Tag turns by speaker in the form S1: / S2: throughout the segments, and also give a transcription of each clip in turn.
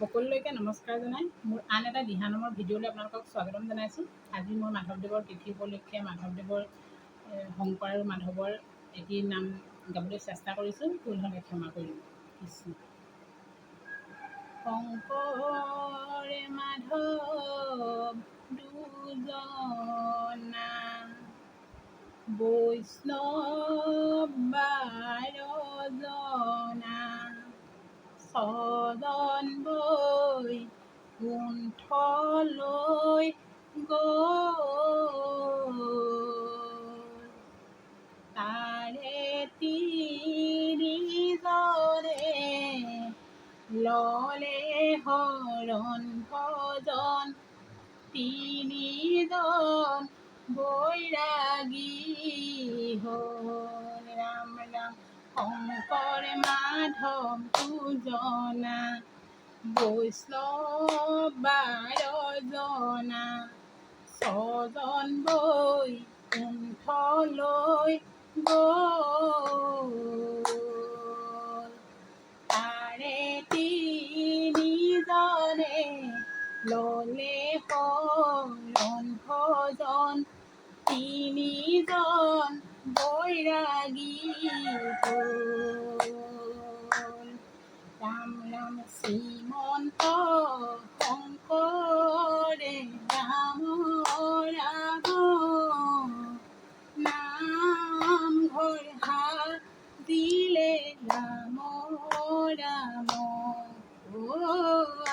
S1: সকলোলৈকে নমস্কাৰ জনাই। মোৰ আন এটা দিহানামৰ ভিডিঅ'লৈ আপোনালোকক স্বাগতম জনাইছোঁ। আজি মই মাধৱদেৱৰ তিথি উপলক্ষে মাধৱদেৱৰ শংকৰ আৰু মাধৱৰ এটি নাম গাবলৈ চেষ্টা কৰিছোঁ। ভুল হ'লে ক্ষমা কৰিম? কৃষ্ণ। শংকৰে মাধৱ দুজনা বৈষ্ণৱ বাৰজনা ছজন বৈ কুণ্ঠলৈ গ'ল তাৰে তিৰিজনে ললে হৰণ ভজন। তিনিজন বৈৰাগী হ'ল ৰাম ৰাম শংকৰ মাধৱ দুজনা বৈষ্ণৱ বাৰজনা ছজন বৈ কুণ্ঠলৈ গ'ল। তাৰে তিনিজনে ললে শৰণ ভজন তিনিজন বৈৰাগী ৰাম শ্ৰীমন্ত শংকৰে ৰাম ৰাম নামঘৰ দিলে ৰাম ৰাম অ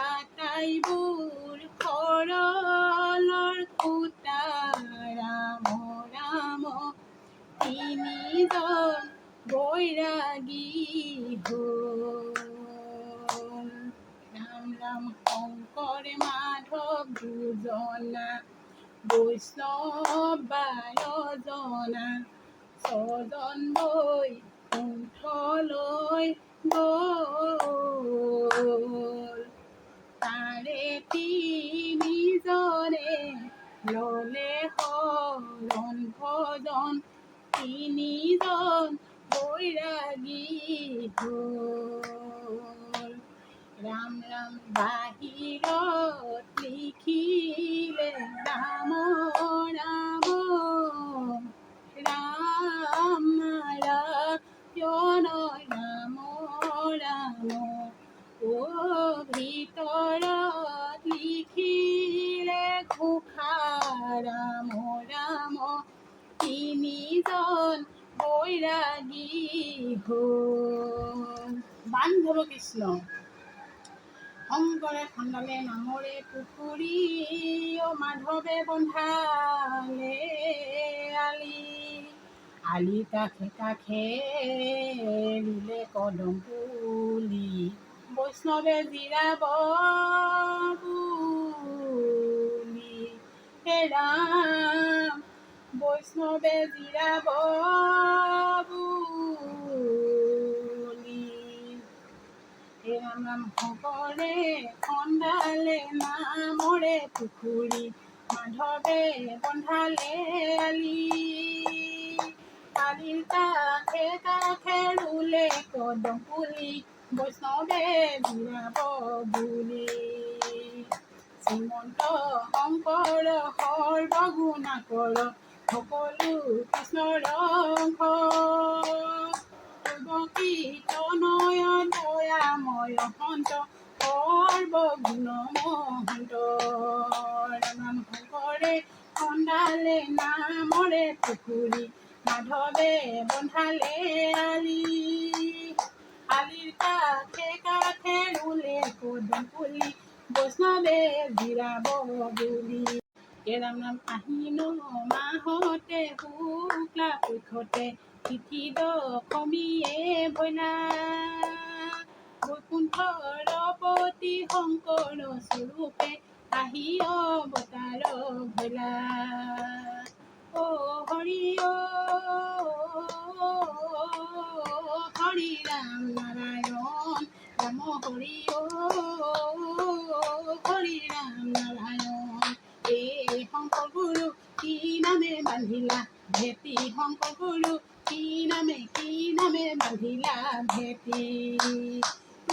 S1: আটাইবোৰ সৰলৰ সূতা ৰাম ৰাম তিনিজন বৈৰাগী ৰাম শংকৰ মাধৱ দুজনা বৈষ্ণৱ বাৰজনা ছজন বৈ কুণ্ঠলৈ গ'ল। তাৰে তিনিজনে ললে শৰণ ভজন তিনিজন বৈৰাগী হ'ল ৰাম ৰাম বাহিৰত লিখিলে ৰাম ৰাম ৰাম নাৰায়ণ ৰাম ৰাম অ ভিতৰত লিখিলে ঘোষা ৰাম ৰাম তিনিজন বৈৰাগী হ'ল বান্ধৱ কৃষ্ণ। শংকৰে খন্দালে নামৰে পুখুৰী অ মাধৱে বন্ধালে আলি। আলি কাষে কাষে ৰুলে কদম পুলি। বৈষ্ণৱে জিৰাব বুলি বৈষ্ণৱে জিৰাব ৰাম শংকৰে খন্দালে নামৰে পুখুৰী মাধৱে বন্ধালে আলি। আলিৰ কাষে কাষে ৰুলে কদম পুলি বৈষ্ণৱে জিৰাব বুলি শ্ৰীমন্ত শংকৰ সৰ্বগুণাকৰ সকলো কৃষ্ণৰ অংশ কীৰ্তনয় দয়াময় সন্ত সৰ্বগুণ মহন্ত নাম শংকৰে খন্দালে নামৰে পুখুৰী মাধৱে বন্ধালে আলি। আলিৰ কাষে কাষে ৰুলে কদম পুলি বৈষ্ণৱে জিৰাব বুলি হে ৰাম ৰাম আহিন মাহতে শুক্লা পক্ষতে তিথি দশমীয়ে ভৈলা বৈকুণ্ঠৰপতি শংকৰ স্বৰূপে আহি অৱতাৰ ভৈলা। অ হৰি হৰি ৰাম নাৰায়ণ ৰাম হৰি হৰি ৰাম নাৰায়ণ এই শংকৰ গুৰু কি নামে বান্ধিলা? ভেটি শংকৰ গুৰু কি নামে কি নামে বান্ধিলা ভেটি?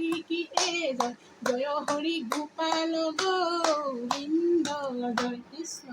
S1: হৰি কি এ জয় জয় হরি গোপাল গোবিন্দ জয় কৃষ্ণ।